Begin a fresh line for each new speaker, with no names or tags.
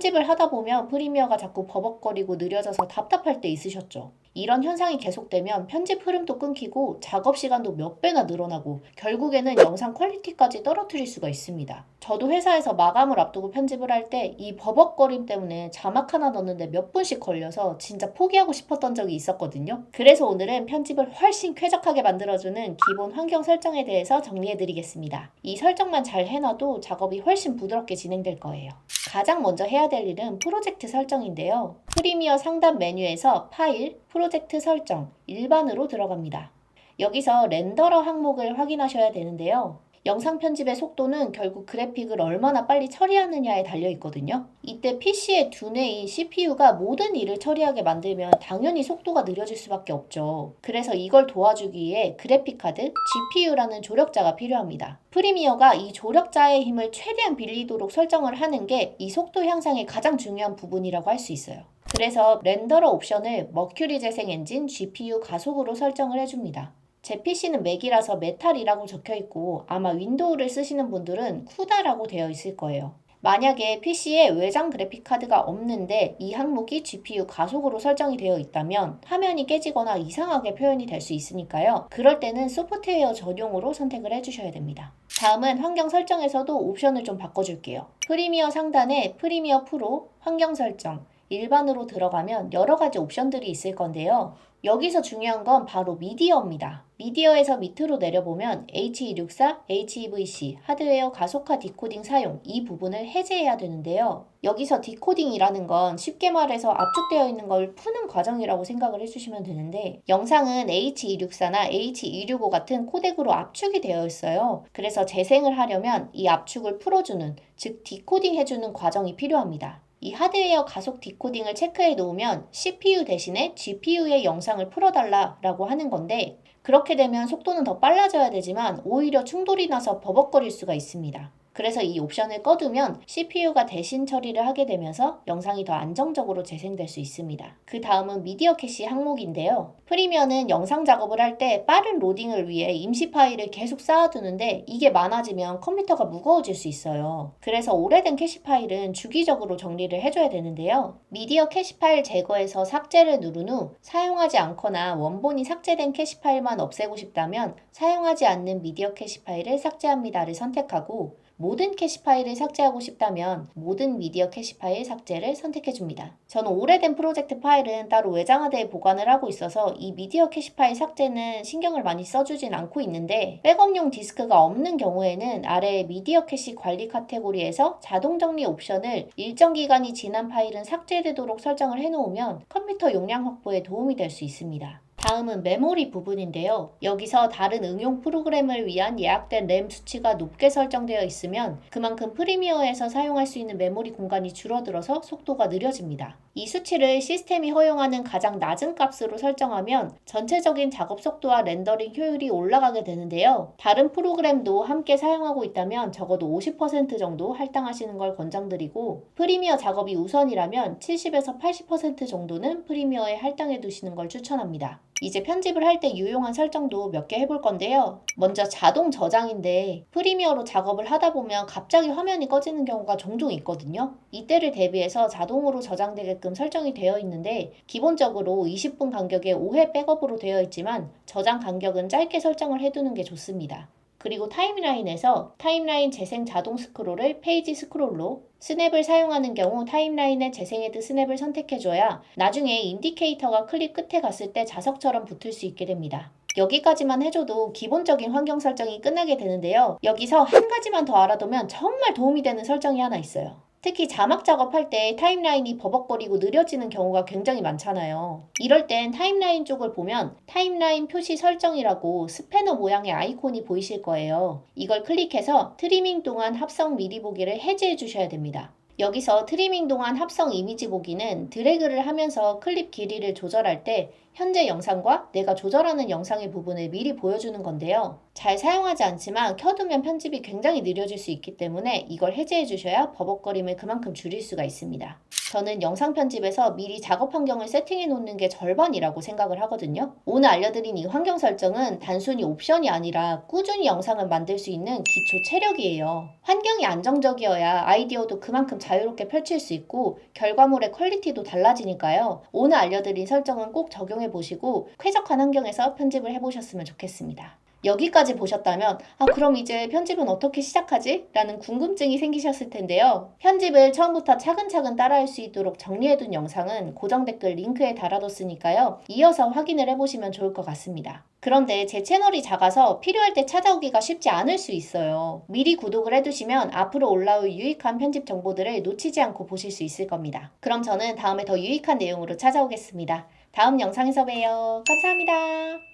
편집을 하다 보면 프리미어가 자꾸 버벅거리고 느려져서 답답할 때 있으셨죠. 이런 현상이 계속되면 편집 흐름도 끊기고 작업 시간도 몇 배나 늘어나고 결국에는 영상 퀄리티까지 떨어뜨릴 수가 있습니다. 저도 회사에서 마감을 앞두고 편집을 할 때 이 버벅거림 때문에 자막 하나 넣는데 몇 분씩 걸려서 진짜 포기하고 싶었던 적이 있었거든요. 그래서 오늘은 편집을 훨씬 쾌적하게 만들어주는 기본 환경 설정에 대해서 정리해드리겠습니다. 이 설정만 잘 해놔도 작업이 훨씬 부드럽게 진행될 거예요. 가장 먼저 해야 될 일은 프로젝트 설정인데요. 프리미어 상단 메뉴에서 파일, 프로 젝트 설정, 일반으로 들어갑니다. 여기서 렌더러 항목을 확인하셔야 되는데요. 영상 편집의 속도는 결국 그래픽을 얼마나 빨리 처리하느냐에 달려 있거든요. 이때 PC의 두뇌인 CPU가 모든 일을 처리하게 만들면 당연히 속도가 느려질 수밖에 없죠. 그래서 이걸 도와주기 위해 그래픽카드, GPU라는 조력자가 필요합니다. 프리미어가 이 조력자의 힘을 최대한 빌리도록 설정을 하는 게 이 속도 향상의 가장 중요한 부분이라고 할 수 있어요. 그래서 렌더러 옵션을 머큐리 재생 엔진 GPU 가속으로 설정을 해줍니다. 제 PC는 맥이라서 메탈이라고 적혀 있고 아마 윈도우를 쓰시는 분들은 쿠다라고 되어 있을 거예요. 만약에 PC에 외장 그래픽 카드가 없는데 이 항목이 GPU 가속으로 설정이 되어 있다면 화면이 깨지거나 이상하게 표현이 될 수 있으니까요. 그럴 때는 소프트웨어 전용으로 선택을 해주셔야 됩니다. 다음은 환경 설정에서도 옵션을 좀 바꿔줄게요. 프리미어 상단에 프리미어 프로, 환경 설정, 일반으로 들어가면 여러 가지 옵션들이 있을 건데요. 여기서 중요한 건 바로 미디어입니다. 미디어에서 밑으로 내려보면 H264, HEVC, 하드웨어 가속화 디코딩 사용 이 부분을 해제해야 되는데요. 여기서 디코딩이라는 건 쉽게 말해서 압축되어 있는 걸 푸는 과정이라고 생각을 해주시면 되는데 영상은 H264나 H265 같은 코덱으로 압축이 되어 있어요. 그래서 재생을 하려면 이 압축을 풀어주는 즉 디코딩 해주는 과정이 필요합니다. 이 하드웨어 가속 디코딩을 체크해 놓으면 CPU 대신에 GPU의 영상을 풀어달라라고 하는 건데 그렇게 되면 속도는 더 빨라져야 되지만 오히려 충돌이 나서 버벅거릴 수가 있습니다. 그래서 이 옵션을 꺼두면 CPU가 대신 처리를 하게 되면서 영상이 더 안정적으로 재생될 수 있습니다. 그 다음은 미디어 캐시 항목인데요. 프리미어는 영상 작업을 할 때 빠른 로딩을 위해 임시 파일을 계속 쌓아두는데 이게 많아지면 컴퓨터가 무거워질 수 있어요. 그래서 오래된 캐시 파일은 주기적으로 정리를 해줘야 되는데요. 미디어 캐시 파일 제거해서 삭제를 누른 후 사용하지 않거나 원본이 삭제된 캐시 파일만 없애고 싶다면 사용하지 않는 미디어 캐시 파일을 삭제합니다를 선택하고 모든 캐시 파일을 삭제하고 싶다면 모든 미디어 캐시 파일 삭제를 선택해 줍니다. 저는 오래된 프로젝트 파일은 따로 외장하드에 보관을 하고 있어서 이 미디어 캐시 파일 삭제는 신경을 많이 써주진 않고 있는데 백업용 디스크가 없는 경우에는 아래 미디어 캐시 관리 카테고리에서 자동 정리 옵션을 일정 기간이 지난 파일은 삭제되도록 설정을 해놓으면 컴퓨터 용량 확보에 도움이 될 수 있습니다. 다음은 메모리 부분인데요. 여기서 다른 응용 프로그램을 위한 예약된 램 수치가 높게 설정되어 있으면 그만큼 프리미어에서 사용할 수 있는 메모리 공간이 줄어들어서 속도가 느려집니다. 이 수치를 시스템이 허용하는 가장 낮은 값으로 설정하면 전체적인 작업 속도와 렌더링 효율이 올라가게 되는데요. 다른 프로그램도 함께 사용하고 있다면 적어도 50% 정도 할당하시는 걸 권장드리고 프리미어 작업이 우선이라면 70에서 80% 정도는 프리미어에 할당해 두시는 걸 추천합니다. 이제 편집을 할 때 유용한 설정도 몇 개 해볼 건데요. 먼저 자동 저장인데 프리미어로 작업을 하다 보면 갑자기 화면이 꺼지는 경우가 종종 있거든요. 이때를 대비해서 자동으로 저장되게끔 설정이 되어 있는데 기본적으로 20분 간격의 5회 백업으로 되어 있지만 저장 간격은 짧게 설정을 해두는 게 좋습니다. 그리고 타임라인에서 타임라인 재생 자동 스크롤을 페이지 스크롤로 스냅을 사용하는 경우 타임라인의 재생헤드 스냅을 선택해줘야 나중에 인디케이터가 클릭 끝에 갔을 때 자석처럼 붙을 수 있게 됩니다. 여기까지만 해줘도 기본적인 환경 설정이 끝나게 되는데요. 여기서 한 가지만 더 알아두면 정말 도움이 되는 설정이 하나 있어요. 특히 자막 작업할 때 타임라인이 버벅거리고 느려지는 경우가 굉장히 많잖아요. 이럴 땐 타임라인 쪽을 보면 타임라인 표시 설정이라고 스패너 모양의 아이콘이 보이실 거예요. 이걸 클릭해서 트리밍 동안 합성 미리 보기를 해제해 주셔야 됩니다. 여기서 트리밍 동안 합성 이미지 보기는 드래그를 하면서 클립 길이를 조절할 때 현재 영상과 내가 조절하는 영상의 부분을 미리 보여주는 건데요. 잘 사용하지 않지만 켜두면 편집이 굉장히 느려질 수 있기 때문에 이걸 해제해 주셔야 버벅거림을 그만큼 줄일 수가 있습니다. 저는 영상 편집에서 미리 작업 환경을 세팅해 놓는 게 절반이라고 생각을 하거든요. 오늘 알려드린 이 환경 설정은 단순히 옵션이 아니라 꾸준히 영상을 만들 수 있는 기초 체력이에요. 환경이 안정적이어야 아이디어도 그만큼 자유롭게 펼칠 수 있고 결과물의 퀄리티도 달라지니까요. 오늘 알려드린 설정은 꼭 적용해 보시고 쾌적한 환경에서 편집을 해보셨으면 좋겠습니다. 여기까지 보셨다면 아 그럼 이제 편집은 어떻게 시작하지? 라는 궁금증이 생기셨을 텐데요. 편집을 처음부터 차근차근 따라할 수 있도록 정리해둔 영상은 고정 댓글 링크에 달아뒀으니까요. 이어서 확인을 해보시면 좋을 것 같습니다. 그런데 제 채널이 작아서 필요할 때 찾아오기가 쉽지 않을 수 있어요. 미리 구독을 해두시면 앞으로 올라올 유익한 편집 정보들을 놓치지 않고 보실 수 있을 겁니다. 그럼 저는 다음에 더 유익한 내용으로 찾아오겠습니다. 다음 영상에서 봬요. 감사합니다.